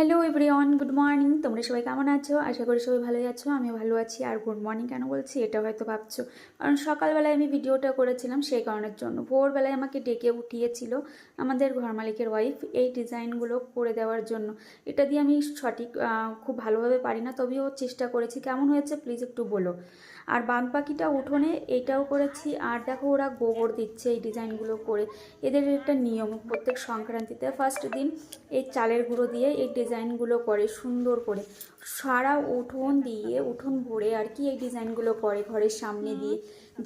Hello everyone, good morning. তোমরা সবাই কেমন আছো? আশা করি সবাই ভালোই আছো, আমিও ভালো আছি। আর গুড মর্নিং কেন বলছি? এটা হয়তো ভাবছ। কারণ সকালবেলায় আমি ভিডিওটা করেছিলাম, সেই কারণের জন্য। ভোরবেলায় আমাকে ডেকে উঠিয়েছিল আমাদের ঘর মালিকের ওয়াইফ এই ডিজাইনগুলো করে দেওয়ার জন্য। এটা দিয়ে আমি সঠিক খুব ভালোভাবে পারি না, তবেও চেষ্টা করেছি। কেমন হয়েছে? প্লিজ একটু বলো। আর বাদ বাকিটা উঠোনে, এটাও করেছি। আর দেখো ওরা গোবর দিচ্ছে এই ডিজাইনগুলো করে। এদের একটা নিয়ম, প্রত্যেক সংক্রান্তিতে ফার্স্ট দিন এই চালের গুঁড়ো দিয়ে এই ডিজাইনগুলো করে সুন্দর করে। সারা উঠোন দিয়ে, উঠোন ভরে আর কি এই ডিজাইনগুলো করে ঘরের সামনে দিয়ে।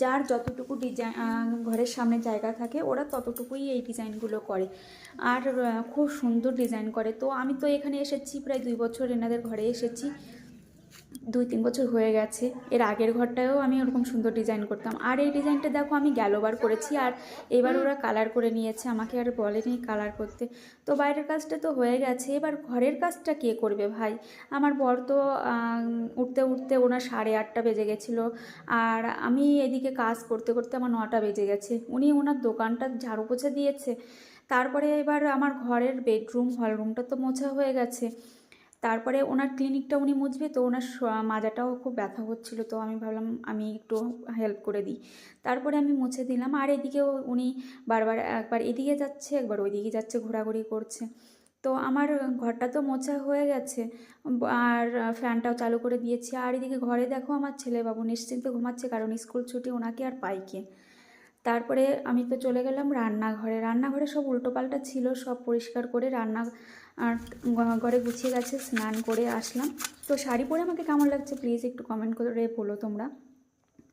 যার যতটুকু ডিজাইন ঘরের সামনে জায়গা থাকে, ওরা ততটুকুই এই ডিজাইনগুলো করে। আর খুব সুন্দর ডিজাইন করে। তো আমি তো এখানে এসেছি, প্রায় দুই বছর এনাদের ঘরে এসেছি। দুই তিন বছর হয়ে গেছে। এর আগের ঘরটায়ও আমি ওরকম সুন্দর ডিজাইন করতাম। আর এই ডিজাইনটা দেখো, আমি গেলোবার করেছি আর এবার ওরা কালার করে নিয়েছে। আমাকে আর বলেনি কালার করতে। তো বাইরের কাজটা তো হয়ে গেছে। এবার ঘরের কাজটা কে করবে ভাই? আমার বর তো উঠতে উঠতে ওনার সাড়ে আটটা বেজে গেছিল। আর আমি এদিকে কাজ করতে করতে আমার নটা বেজে গেছে। উনি ওনার দোকানটা ঝাড়ু পোছা দিয়েছে। তারপরে এবার আমার ঘরের বেডরুম হলরুমটা তো মোছা হয়ে গেছে। তারপরে ওনার ক্লিনিকটা উনি মুছবে, তো ওনার মাজাটাও খুব ব্যথা হচ্ছিল, তো আমি ভাবলাম আমি একটু হেল্প করে দিই। তারপরে আমি মুছে দিলাম, আর এদিকেও উনি বারবার একবার এদিকে যাচ্ছে, একবার ওইদিকে যাচ্ছে, ঘোরাঘুরি করছে। তো আমার ঘরটা তো মোছা হয়ে গেছে, আর ফ্যানটাও চালু করে দিয়েছি, আর এদিকে ঘরে দেখো আমার ছেলেবাবু নিশ্চিন্তে ঘুমাচ্ছে, কারণ স্কুল ছুটি ওনাকে আর পাইকে। তারপরে আমি তো চলে গেলাম রান্নাঘরে। রান্নাঘরে সব উল্টোপাল্টা ছিল, সব পরিষ্কার করে রান্না ঘরে গুছিয়ে গেছে, স্নান করে আসলাম। তো শাড়ি পরে আমাকে কেমন লাগছে প্লিজ একটু কমেন্ট করে বলো তোমরা।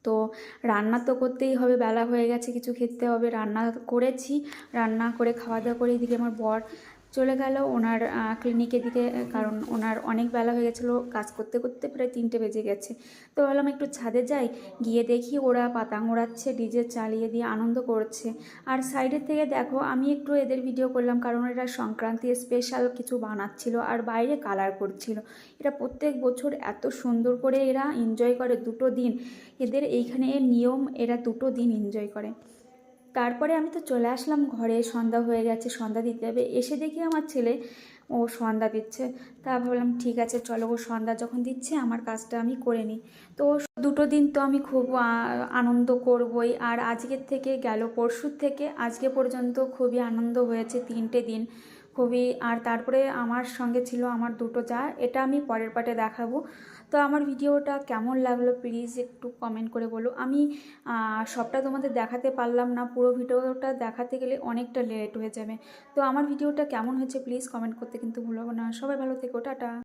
তো রান্না তো করতেই হবে, বেলা হয়ে গেছে, কিছু খেতে হবে। রান্না করেছি, রান্না করে খাওয়া দাওয়া করে এদিকে আমার বর চলে গেল। ওনার ক্লিনিকের দিকে কারণ ওনার অনেক বেলা হয়ে গেছিল কাজ করতে করতে প্রায় তিনটে বেজে গেছে। তো ভাবলাম একটু ছাদে যাই, গিয়ে দেখি ওরা পাতাং ওড়াচ্ছে ডিজে চালিয়ে দিয়ে আনন্দ করছে। আর সাইডের থেকে দেখো, আমি একটু এদের ভিডিও করলাম, কারণ এরা সংক্রান্তি স্পেশাল কিছু বানাচ্ছিল আর বাইরে কালার করছিল। এটা প্রত্যেক বছর এত সুন্দর করে এরা এনজয় করে দুটো দিন। এদের এইখানে নিয়ম, এরা দুটো দিন এনজয় করে। তারপরে আমি তো চলে আসলাম ঘরে, সন্ধ্যা হয়ে গেছে, সন্ধ্যা দিতে হবে। এসে দেখি আমার ছেলে, ও সন্ধ্যা দিচ্ছে। তা ভাবলাম, ঠিক আছে, চলো ও সন্ধ্যা যখন দিচ্ছে, আমার কাজটা আমি করে নিই। তো দুটো দিন তো আমি খুব আনন্দ করবই। আর আজকের থেকে গেল পরশুর থেকে আজকে পর্যন্ত খুবই আনন্দ হয়েছে তিনটে দিন। খুবই আর তারপরে আমার সঙ্গে ছিল আমার দুটো যা, এটা আমি পরের পাটে দেখাবো। তো আমার ভিডিওটা কেমন লাগল প্লিজ একটু কমেন্ট করে বলো। আমি সবটা তোমাদের দেখাতে পারলাম না, পুরো ভিডিওটা দেখাতে গেলে অনেকটা লেট হয়ে যাবে। তো আমার ভিডিওটা কেমন হয়েছে প্লিজ কমেন্ট করতে কিন্তু ভুলো না। সবাই ভালো থেকো, টাটা।